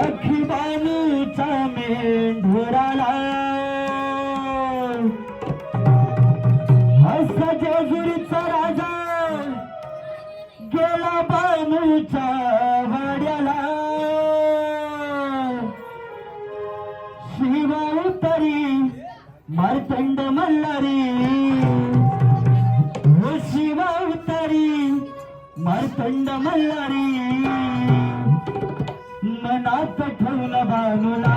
आखी बालूचा मेंढोराला. असा जेजुरीचा राजा गेला बानूचा वाड्याला. शिवा उतरी मारतंड मल्लारी शिवा उतरी मारतंड मल्लारी मनात ठेवून बाजूला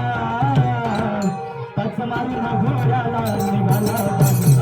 पच मारून घोड्याला निघाला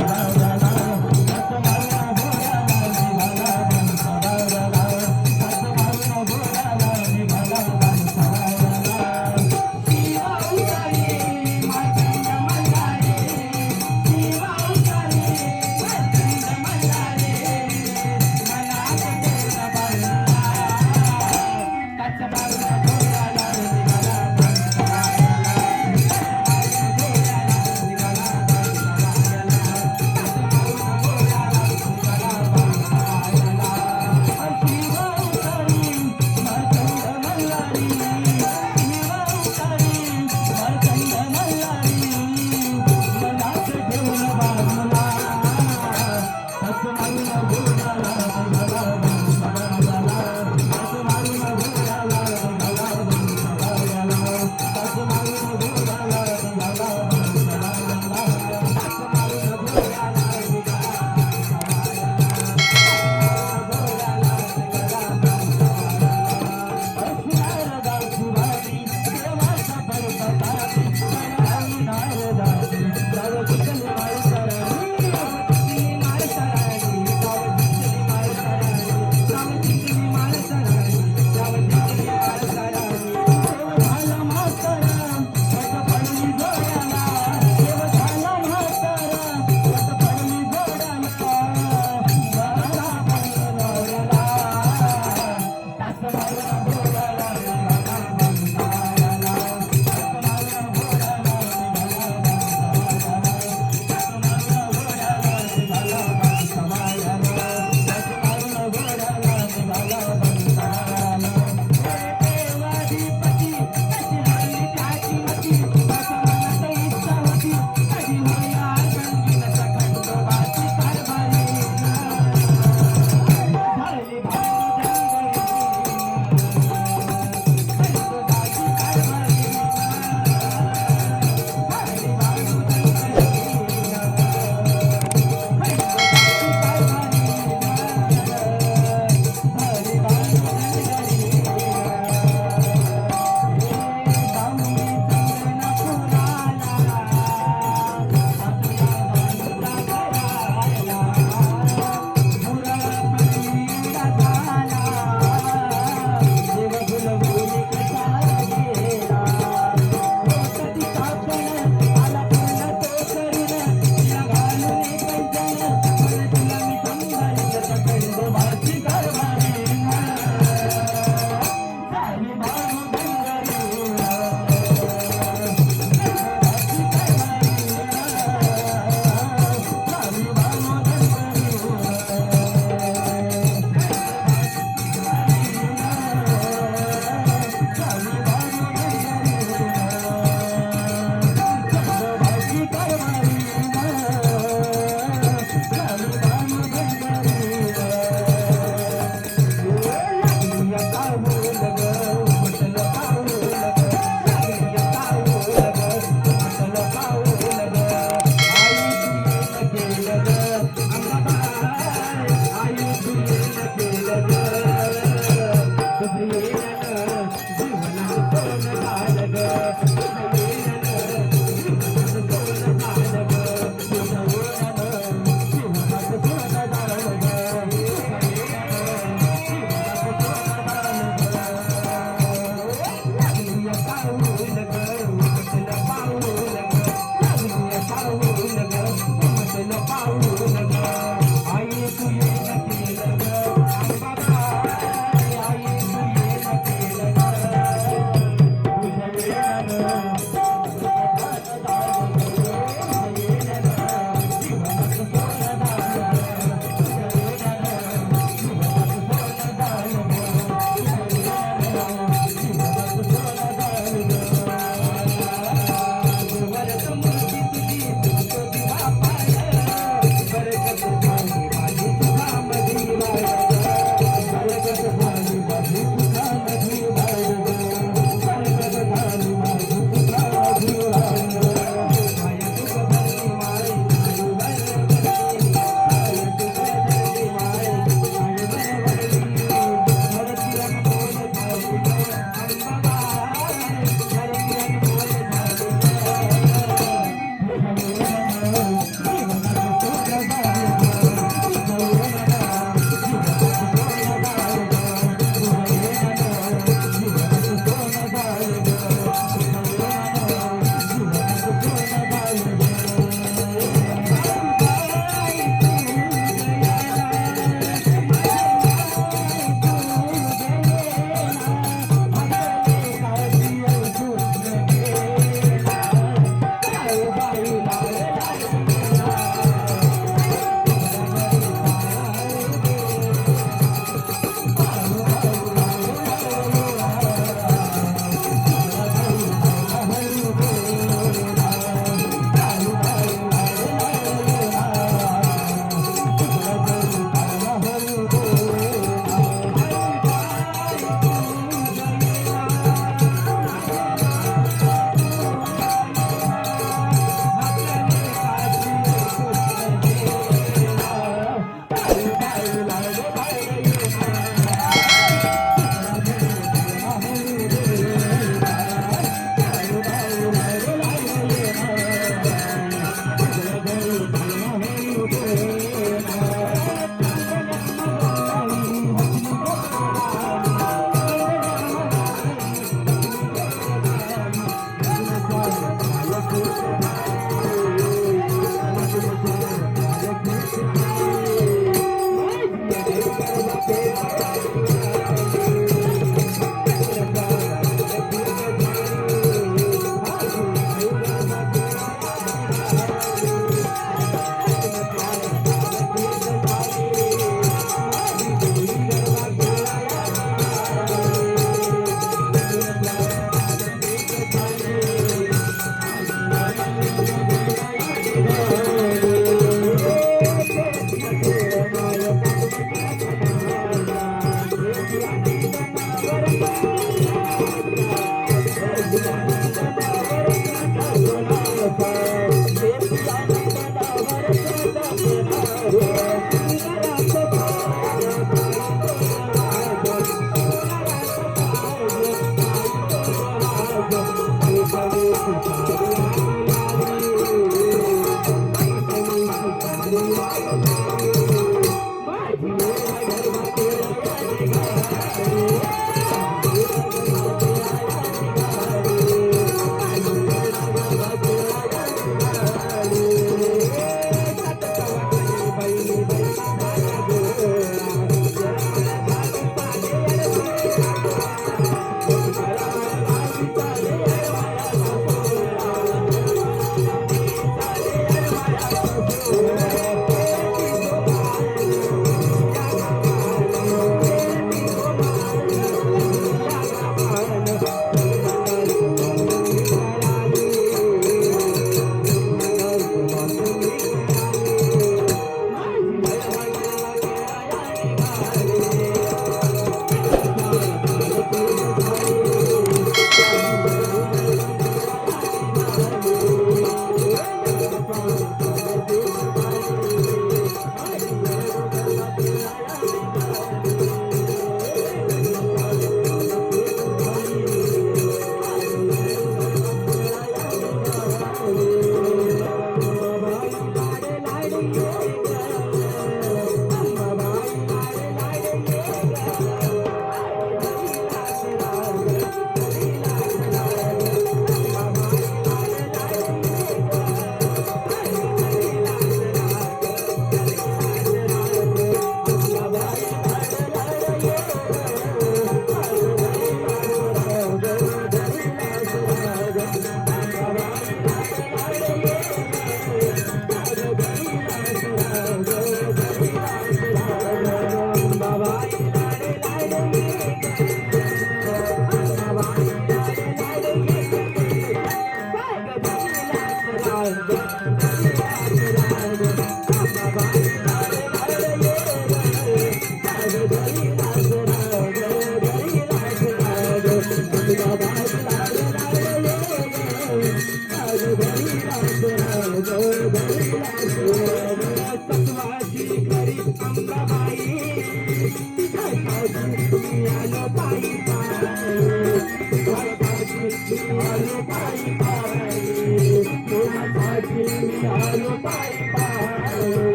Thank you.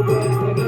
पुढे